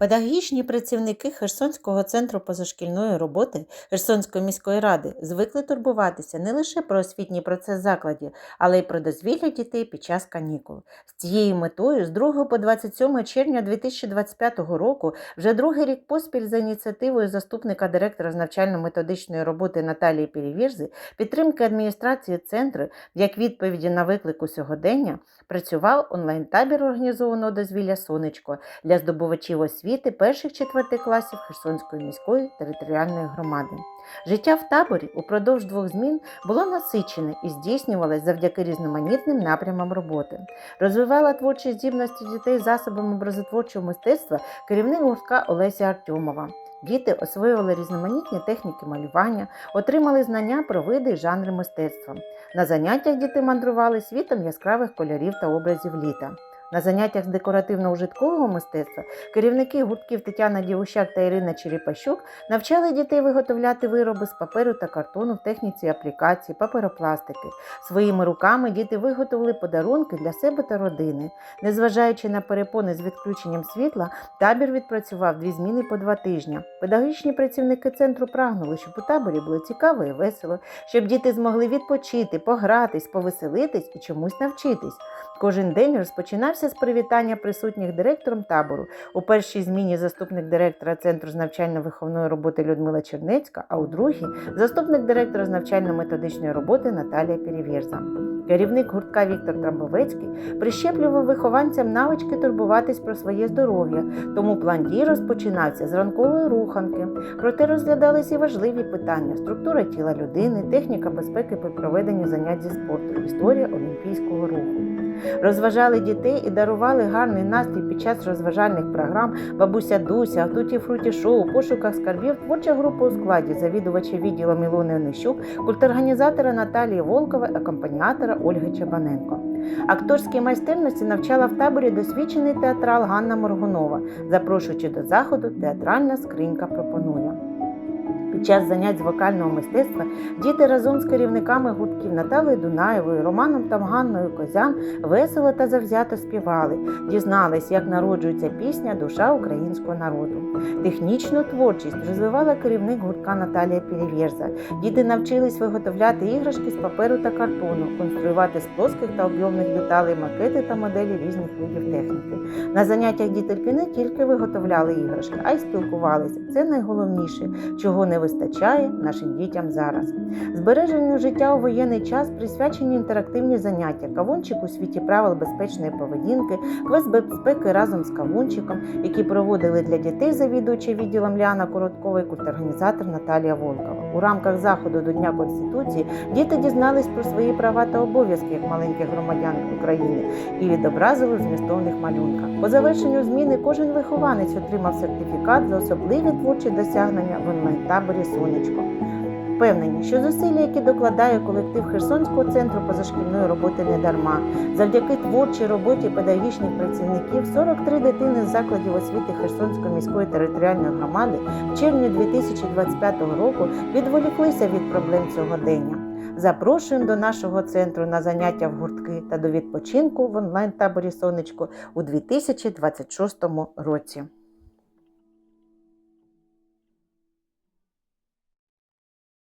Педагогічні працівники Херсонського центру позашкільної роботи Херсонської міської ради звикли турбуватися не лише про освітній процес закладів, але й про дозвілля дітей під час канікул. З цією метою з 2 по 27 червня 2025 року, вже другий рік поспіль за ініціативою заступника директора з навчально-методичної роботи Наталії Перевірзи, підтримки адміністрації центру як відповіді на виклику сьогодення, працював онлайн-табір організованого дозвілля Сонечко для здобувачів освіти перших четвертих класів Херсонської міської територіальної громади. Життя в таборі упродовж двох змін було насичене і здійснювалось завдяки різноманітним напрямам роботи. Розвивала творчі здібності дітей засобами образотворчого мистецтва керівник гуртка Олеся Артемова. Діти освоювали різноманітні техніки малювання, отримали знання про види і жанри мистецтва. На заняттях діти мандрували світом яскравих кольорів та образів літа. На заняттях з декоративно-ужиткового мистецтва керівники гуртків Тетяна Дівущак та Ірина Черепащук навчали дітей виготовляти вироби з паперу та картону в техніці аплікації, паперопластики. Своїми руками діти виготовили подарунки для себе та родини. Незважаючи на перепони з відключенням світла, табір відпрацював дві зміни по два тижні. Педагогічні працівники центру прагнули, щоб у таборі було цікаво і весело, щоб діти змогли відпочити, погратись, повеселитись і чомусь навчитись. Кожен день розпочинався з привітання присутніх директором табору. У першій зміні заступник директора Центру з навчально-виховної роботи Людмила Чернецька, а у другій заступник директора з навчально-методичної роботи Наталія Перевірза. Керівник гуртка Віктор Трамбовецький прищеплював вихованцям навички турбуватись про своє здоров'я, тому план дій розпочинався з ранкової руханки. Проте розглядались і важливі питання: структура тіла людини, техніка безпеки при проведенні занять зі спорту, історія олімпійського руху. Розважали дітей і дарували гарний настрій під час розважальних програм Бабуся Дуся, Туті Фруті Шоу, пошуках скарбів, творча група у складі, завідувача відділом Ілони Онищук, культорганізатора Наталії Волкова, акомпаніатора Ольги Чабаненко. Акторській майстерності навчала в таборі досвідчений театрал Ганна Моргунова. Запрошуючи до заходу, театральна скринька пропонує. Під час занять з вокального мистецтва діти разом з керівниками гуртків Наталею Дунаєвою, Романом та Ганною Козян весело та завзято співали, дізнались, як народжується пісня Душа українського народу. Технічну творчість розвивала керівник гуртка Наталія Перевєрза. Діти навчились виготовляти іграшки з паперу та картону, конструювати з плоских та об'ємних деталей макети та моделі різних видів техніки. На заняттях дітки не тільки виготовляли іграшки, а й спілкувалися. Це найголовніше, чого не вистачає нашим дітям зараз. Збереженню життя у воєнний час присвячені інтерактивні заняття, кавунчик у світі правил безпечної поведінки, квест безпеки разом з кавунчиком, які проводили для дітей завідувача відділом Ліана Короткова і культорганізатор Наталія Волкова. У рамках заходу до Дня Конституції діти дізнались про свої права та обов'язки як маленьких громадян України і відобразили в змістовних малюнках. По завершенню зміни кожен вихованець отримав сертифікат за особливі творчі досягнення в онлайн-таборі Сонечко. Впевнені, що зусилля, які докладає колектив Херсонського центру позашкільної роботи не дарма. Завдяки творчій роботі педагогічних працівників 43 дитини з закладів освіти Херсонської міської територіальної громади в червні 2025 року відволіклися від проблем сьогодення. Запрошуємо до нашого центру на заняття в гуртки та до відпочинку в онлайн-таборі Сонечко у 2026 році.